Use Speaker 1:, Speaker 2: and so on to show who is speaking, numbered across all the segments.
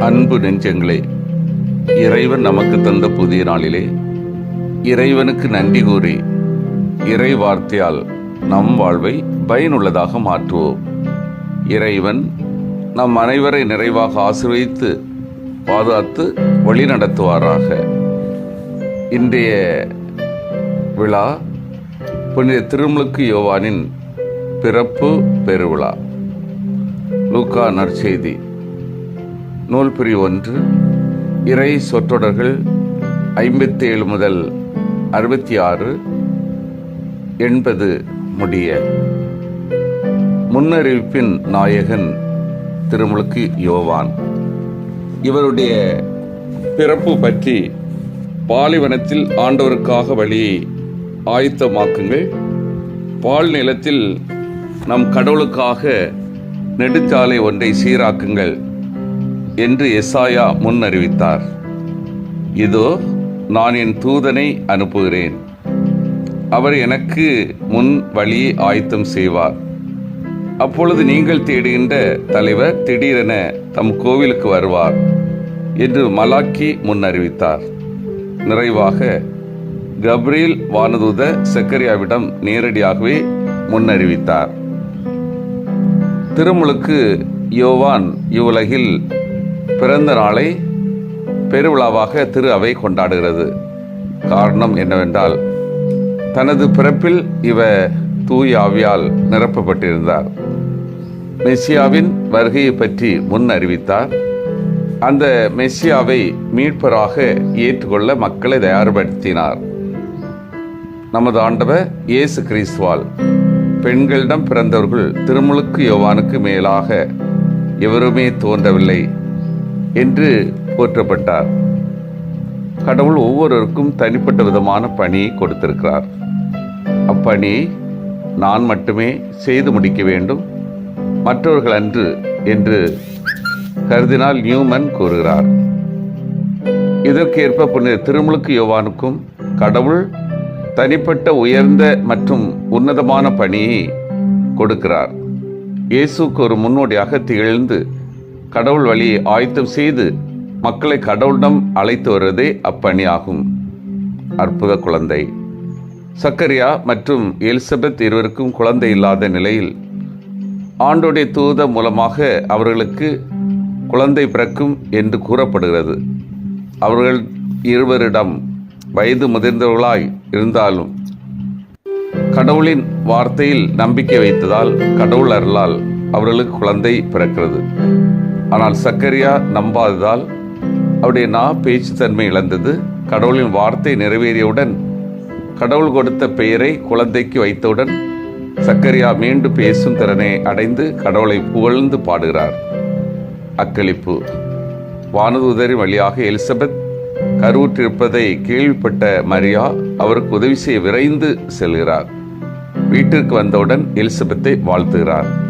Speaker 1: அன்பு நெஞ்சங்களே இறைவன் நமக்கு தந்த புதிய நாளிலே இறைவனுக்கு நன்றி கூறி இறை வார்த்தையால் நம் வாழ்வை பயனுள்ளதாக மாற்றுவோம். இறைவன் நம் அனைவரை நிறைவாக ஆசிர்வதித்து பாதுகாத்து வழிநடத்துவாராக இன்றைய விழா புனித திருமுழுக்கு யோவானின் பிறப்பு பெருவிழா. லூக்கா நற்செய்தி. நூல் பிரிவு ஒன்று இறை சொற்றொடர்கள் ஐம்பத்தி ஏழு முதல் அறுபத்தி ஆறு எண்பது முடிய. முன்னறிவிப்பின் நாயகன் திருமுழுக்கு யோவான். இவருடைய பிறப்பு பற்றி பாலைவனத்தில் ஆண்டவருக்காக வழியை ஆயத்தமாக்குங்கள். பால் நிலத்தில் நம் கடவுளுக்காக நெடுச்சாலை ஒன்றை சீராக்குங்கள். என்று எசாயா முன் அறிவித்தார் இதோ நான் என் தூதனை அனுப்புகிறேன். அவர் எனக்கு முன் வழியை ஆயத்தம் செய்வார். அப்பொழுது நீங்கள் தேடுகின்ற தலைவர் திடீரென தம் கோவிலுக்கு வருவார் என்று மலாக்கி முன் அறிவித்தார் நிறைவாக கப்ரியேல் வானதூத செக்கரியாவிடம் நேரடியாகவே முன்னறிவித்தார். திருமுழுக்கு யோவான் இவ்வுலகில் பிறந்த நாளை பெருவிழாவாக திரு அவை கொண்டாடுகிறது. காரணம் என்னவென்றால் தனது பிறப்பில் இவ தூய் ஆவியால் நிரப்பப்பட்டிருந்தார். மெஸ்ஸியாவின் வருகையை பற்றி முன் அறிவித்தார். அந்த மெஸ்ஸியாவை மீட்பராக ஏற்றுக்கொள்ள மக்களை தயார்படுத்தினார். நமது ஆண்டவர் இயேசு கிறிஸ்துவால் பெண்களிடம் பிறந்தவர்கள் திருமுழுக்கு யோவானுக்கு மேலாக எவருமே தோன்றவில்லை. என்று போற்றப்பட்டார். கடவுள் ஒவ்வொருவருக்கும் தனிப்பட்ட விதமான பணியை கொடுத்திருக்கிறார். அப்பணி நான் மட்டுமே செய்து முடிக்க வேண்டும் மற்றவர்கள் அன்று என்று கருதினால் நியூமன் கூறுகிறார். இதற்கேற்ப புனித திருமுழுக்கு யோவானுக்கும் கடவுள் தனிப்பட்ட உயர்ந்த மற்றும் உன்னதமான பணியை கொடுக்கிறார். இயேசுக்கு ஒரு முன்னோடியாக திகழ்ந்து கடவுள் வழியை ஆயத்தம் செய்து மக்களை கடவுளிடம் அழைத்து வருவதே அப்பணி ஆகும் அற்புத குழந்தை. சக்கரியா மற்றும் எலிசபெத் இருவருக்கும் குழந்தை இல்லாத நிலையில் ஆண்டோடைய தூத மூலமாக அவர்களுக்கு குழந்தை பிறக்கும் என்று கூறப்படுகிறது. அவர்கள் இருவரிடம் வயது முதிர்ந்தவர்களாய் இருந்தாலும் கடவுளின் வார்த்தையில் நம்பிக்கை வைத்ததால் கடவுள் அருளால் அவர்களுக்கு குழந்தை பிறக்கிறது. ஆனால் சக்கரியா நம்பாததால் அவருடைய நா பேச்சுத்தன்மை இழந்தது. கடவுளின் வார்த்தை நிறைவேறியவுடன் கடவுள் கொடுத்த பெயரை குழந்தைக்கு வைத்தவுடன் சக்கரியா மீண்டும் பேசும் திறனை அடைந்து கடவுளை புகழ்ந்து பாடுகிறார். அக்களிப்பு. வானதூதரின் வழியாக எலிசபெத் கருவுற்றிருப்பதை கேள்விப்பட்ட மரியா அவருக்கு உதவி செய்ய விரைந்து செல்கிறார். வீட்டிற்கு வந்தவுடன் எலிசபெத்தை வாழ்த்துகிறார்.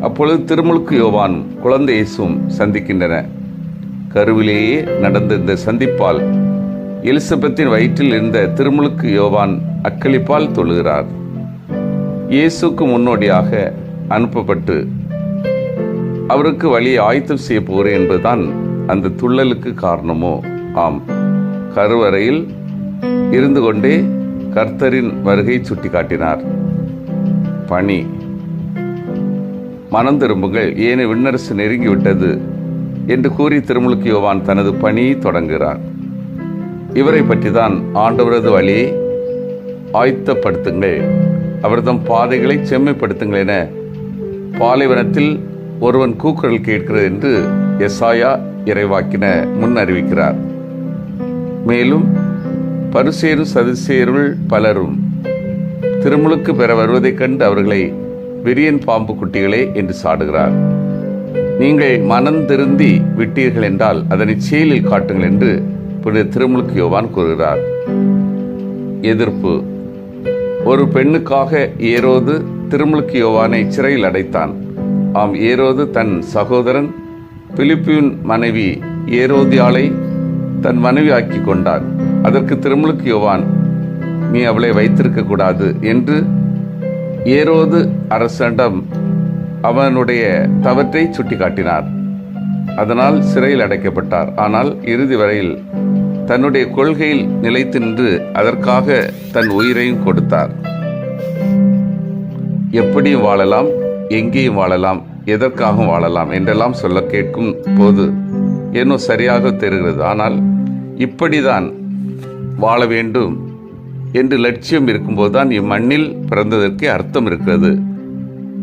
Speaker 1: அப்பொழுது திருமுழுக்கு யோவான் குழந்தை இயேசுவும் சந்திக்கின்றன. கருவிலேயே நடந்த இந்த சந்திப்பால் எலிசபெத்தின் வயிற்றில் இருந்த திருமுழுக்கு யோவான் அக்களிப்பால் தொழுகிறார். இயேசுக்கு முன்னோடியாக அனுப்பப்பட்டு அவருக்கு வழியை ஆயத்தம் செய்ய போகிறேன் என்பதுதான் அந்த துள்ளலுக்கு காரணமோ? ஆம். கருவறையில் இருந்து கொண்டே கர்த்தரின் வருகை சுட்டிக்காட்டினார். பணி. மனம் திரும்புங்கள். ஏனே விண்ணரசு நெருங்கிவிட்டது என்று கூறி திருமுழுக்கு யோவான் தனது பணியை தொடங்குகிறார் இவரை பற்றி தான் ஆண்டவரது வழியை ஆயத்தப்படுத்துங்கள். அவர்தம் பாதைகளை செம்மைப்படுத்துங்கள் என பாலைவனத்தில் ஒருவன் கூக்குரல் கேட்கிறது என்று எஸ்ஆயா இறைவாக்கின முன் அறிவிக்கிறார். மேலும் பரிசேரும் சதுசேருள் பலரும் திருமுழுக்கு பெற வருவதைக் கண்டு அவர்களை விரியன் பாம்பு குட்டிகளே என்று சாடுகிறார். நீங்கள் மனம் திருந்தி விட்டீர்கள் என்றால் அதனை செயலில் காட்டுங்கள் என்று புனித திருமுழுக்கு யோவான் கூறுகிறார். எதிர்ப்பு. ஒரு பெண்ணுக்காக ஏரோது திருமுழுக்கு யோவானை சிறையில் அடைத்தான். ஆம் ஏரோது தன் சகோதரன் பிலிப்பியூன் மனைவி ஏரோதியாளை தன் மனைவி ஆக்கி கொண்டான். அதற்கு திருமுழுக்கு யோவான் நீ அவளை வைத்திருக்க கூடாது என்று ஏரோது அரசனிடம் அவனுடைய தவற்றை சுட்டிக்காட்டினார். அதனால் சிறையில் அடைக்கப்பட்டார். ஆனால் இறுதி வரையில் தன்னுடைய கொள்கையில் நிலைத்து நின்று அதற்காக தன் உயிரையும் கொடுத்தார். எப்படியும் வாழலாம் எங்கேயும் வாழலாம் எதற்காகவும் வாழலாம் என்றெல்லாம் சொல்ல கேட்கும் போது என்னும் சரியாக தெரிகிறது. ஆனால் இப்படிதான் வாழ வேண்டும் என்று லட்சியம் இருக்கும்போது தான் இம்மண்ணில் பிறந்ததற்கே அர்த்தம் இருக்கிறது.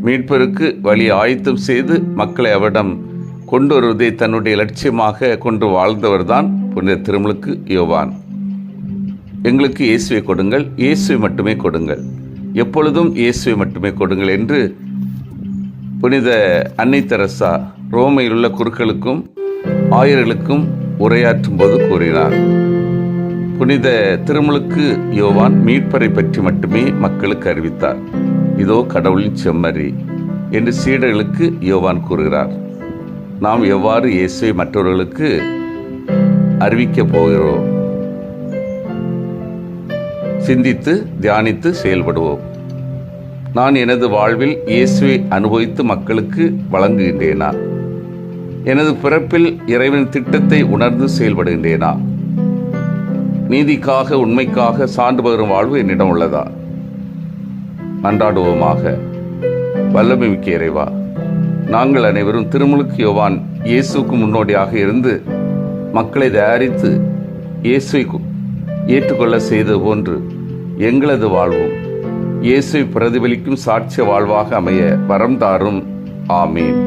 Speaker 1: மீட்பருக்கு வழி ஆயத்தம் செய்து மக்களை அவரிடம் கொண்டு வருவதை தன்னுடைய லட்சியமாக கொண்டு வாழ்ந்தவர்தான் புனித திருமலுக்கு யோவான். எங்களுக்கு இயேசுவை கொடுங்கள் இயேசுவை மட்டுமே கொடுங்கள். எப்பொழுதும் இயேசுவை மட்டுமே கொடுங்கள் என்று புனித அன்னை தெரசா ரோமையில் உள்ள குருக்களுக்கும் ஆயர்களுக்கும் உரையாற்றும் போது கூறினார். புனித திருமுழுக்கு யோவான் மீட்பரை பற்றி மட்டுமே மக்களுக்கு அறிவித்தார். இதோ கடவுளின் செம்மறி என்று சீடர்களுக்கு யோவான் கூறுகிறார். நாம் எவ்வாறு இயேசுவை மற்றவர்களுக்கு அறிவிக்கப் போகிறோம்? சிந்தித்து தியானித்து செயல்படுவோம். நான் எனது வாழ்வில் இயேசுவை அனுபவித்து மக்களுக்கு வழங்குகின்றேனா? எனது பிறப்பில் இறைவன் திட்டத்தை உணர்ந்து செயல்படுகின்றேனா? நீதிக்காக உண்மைக்காக சான்று பகரும் வாழ்வு என்னிடம் உள்ளதா? மன்றாடுவோமாக வல்லமை மிக்க இறைவா நாங்கள் அனைவரும் திருமுழுக்கு யோவான் இயேசுக்கு முன்னோடியாக இருந்து மக்களை தயாரித்து இயேசுவை ஏற்றுக்கொள்ள செய்தது போன்று எங்களது வாழ்வும் இயேசுவை பிரதிபலிக்கும் சாட்சிய வாழ்வாக அமைய வரம் தாரும். ஆமீன்.